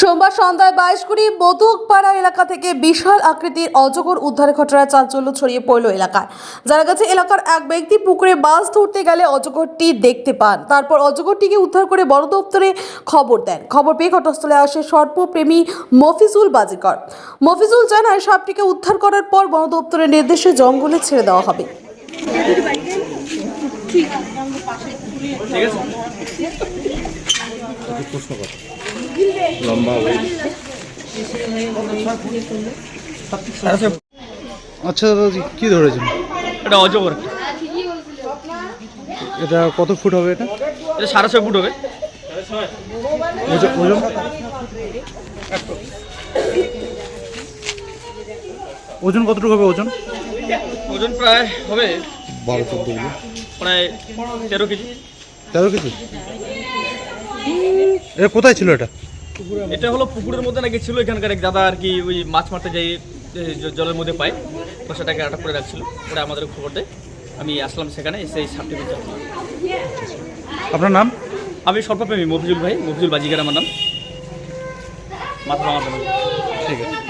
সোমবার সন্ধ্যায় বাইশগুড়ি বতুকপাড়া এলাকা থেকে বিশাল আকৃতির অজগর উদ্ধারের ঘটনায় চাঞ্চল্য ছড়িয়ে পড়ল এলাকায়। জানা গেছে এলাকার এক ব্যক্তি পুকুরে মাছ ধরতে গেলে অজগরটি দেখতে পান। তারপর অজগরটিকে উদ্ধার করে বন দপ্তরে খবর দেন। খবর পেয়ে ঘটনাস্থলে আসে সর্পপ্রেমী মফিজুল বাজিকর। মফিজুল জানায় সাপটিকে উদ্ধার করার পর বন দপ্তরের নির্দেশে জঙ্গলে ছেড়ে দেওয়া হবে। লম্বা আচ্ছা দাদাজি কি ধরেছেন? এটা অজগর। এটা কত ফুট হবে এটা? এটা সাড়ে ছয় ফুট হবে। ওজন ওজন? ওজন কতটুকু হবে ওজন? ওজন প্রায় হবে বারো চোদ্দ প্রায় তেরো কেজি। তেরো কেজি? এটা কোথায় ছিল এটা? এটা হলো পুকুরের মধ্যে নাকি ছিল এখানকার এক দাদা আর কি ওই মাছ মারতে যাই জলের মধ্যে পায় তো সেটাকে আটক করে রাখছিল। ওরা আমাদের খবর দেয়। আমি আসলাম সেখানে এসে এই সাপটি আপনার নাম? আমি সর্বপ্রেমী মফিজুল ভাই মফিজুল বাজিকার আমার নাম। মাথা আমার ঠিক আছে।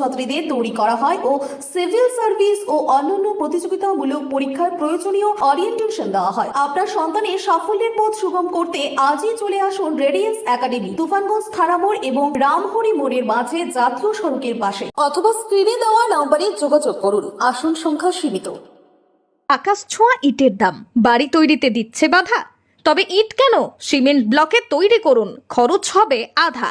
ছাত্রছাত্রীদের তৈরি করা হয় ও সিভিল সার্ভিস ও অন্যান্য প্রতিযোগিতামূলক পরীক্ষার প্রয়োজনীয় অরিয়েন্টেশন দেওয়া হয়। আপনার সন্তানের সাফল্যের পথ সুগম করতে আজই চলে আসুন রেডিয়েন্স একাডেমি তুফানগঞ্জ থানামোড় এবং রামহরি মোড়ের মাঝে জাতীয় সড়কের পাশে। অথবা স্ক্রিনে দেওয়া নম্বরে যোগাযোগ করুন। আসন সংখ্যা সীমিত। আকাশ ছোঁয়া ইটের দাম। বাড়ি তৈরিতে দিচ্ছে বাধা। তবে ইট কেন? সিমেন্ট ব্লকে তৈরি করুন। খরচ হবে আধা।